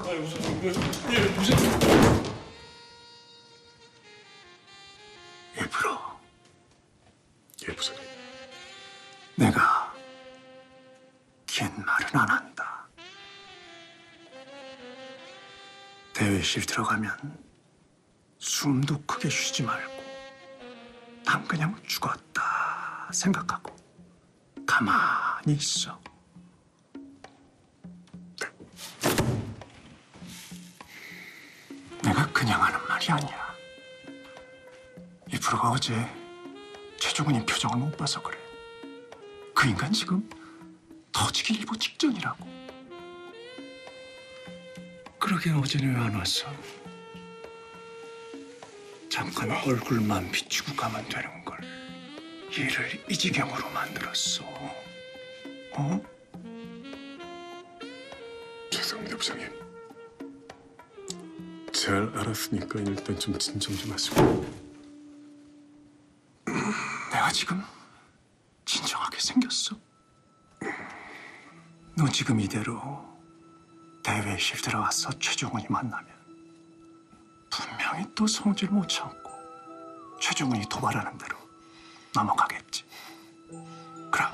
아유 무슨 예 무슨 일부러 예, 부장님. 내가 긴 말은 안 한다. 대회실 들어가면 숨도 크게 쉬지 말고 난 그냥 죽었다 생각하고 가만히 있어. 그냥 하는 말이 아니야. 일부러가 어제 최종훈이 표정을 못 봐서 그래. 그 인간 지금 터지기 일보 직전이라고. 그러게 어제는 왜 안 왔어? 잠깐 얼굴만 비추고 가면 되는 걸 일을 이 지경으로 만들었어. 어? 죄송합니다, 부장님. 잘 알았으니까 일단 좀 진정 좀 하시고. 내가 지금 진정하게 생겼어. 너 지금 이대로 대회실 들어와서 최종훈이 만나면 분명히 또 성질 못 참고 최종훈이 도발하는 대로 넘어가겠지. 그럼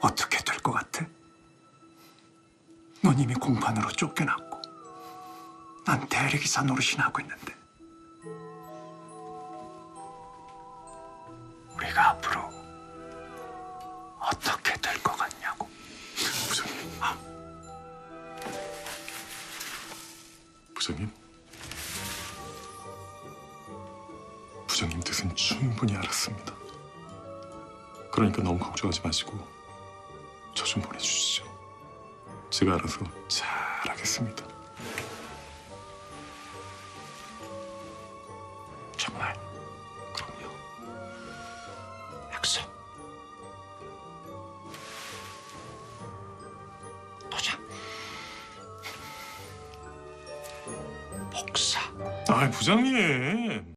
어떻게 될 것 같아? 넌 이미 공판으로 쫓겨났고 난 대리기사 노릇이나 하고 있는데 우리가 앞으로 어떻게 될 것 같냐고. 부장님. 부장님. 부장님 뜻은 충분히 알았습니다. 그러니까 너무 걱정하지 마시고 저 좀 보내주시죠. 제가 알아서 잘 하겠습니다. 정말 그럼요. 약속. 도장. 복사. 아, 부장님.